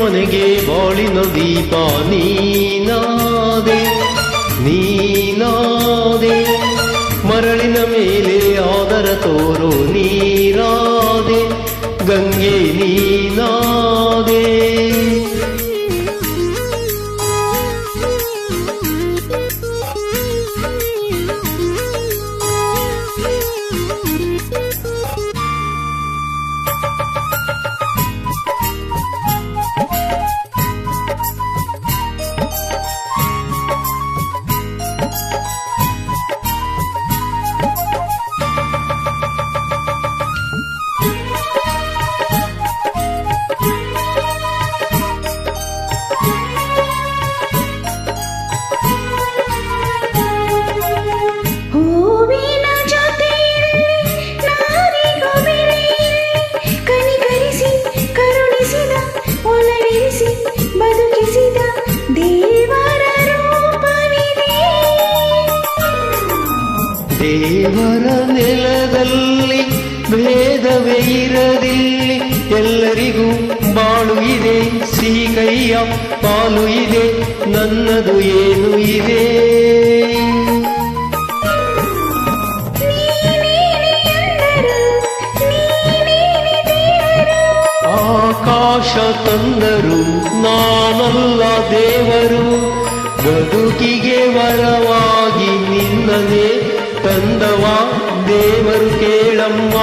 ಮನೆಗೆ ಬಾಳಿನ ದೀಪ ನೀನಾದೆ ನೀನಾದೆ. ಮರಳಿನ ಮೇಲೆ ಆದರ ತೋರು ನೀರಾದೆ ಗಂಗೆ ನೀನಾದೆ ಸಿಹಿಕೈಯ ಪಾಲು ಇದೆ, ನನ್ನದು ಏನು ಇದೆ. ಆಕಾಶ ತಂದರು, ನಾನಲ್ಲ ದೇವರು, ಬದುಕಿಗೆ ವರವಾಗಿ ನಿನ್ನದೇ ತಂದವ ದೇವರು ಕೇಳಮ್ಮ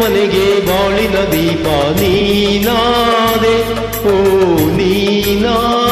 ಮನೆಗೆ ಬಾಳಿನ ದೀಪ ನೀನಾದೆ ಓ ನೀನಾದೆ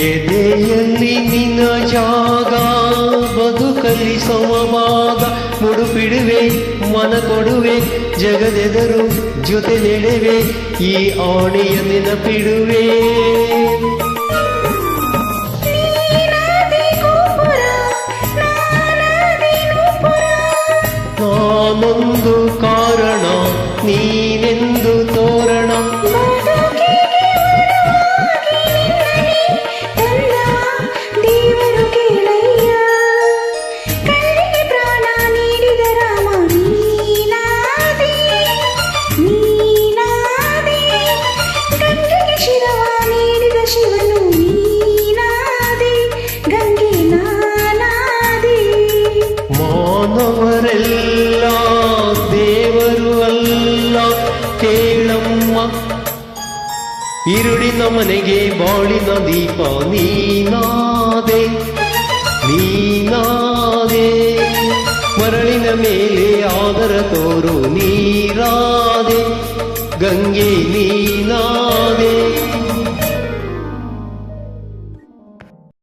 ಎದೆಯಲ್ಲಿ ನಿನ್ನ ಜಾಗ ಬದುಕಲಿ ಸಮವಾದ ಮುಡುಪಿಡುವೆ ಮನ ಕೊಡುವೆ ಜಗದೆದರು ಜೊತೆ ನೆಡುವೆ ಈ ಆಣೆಯ ನೆನಪಿಡುವೆ. ഇരുಳಿನ ಮನೆಗೆ ಬಾಳಿನ ದೀಪ ನೀನಾದೆ ನೀನಾದೆ. ಮರಳಿನ ಮೇಲೆ ಆದರ ತೋರು ನೀರಾದೆ ಗಂಗೆ ನೀನಾ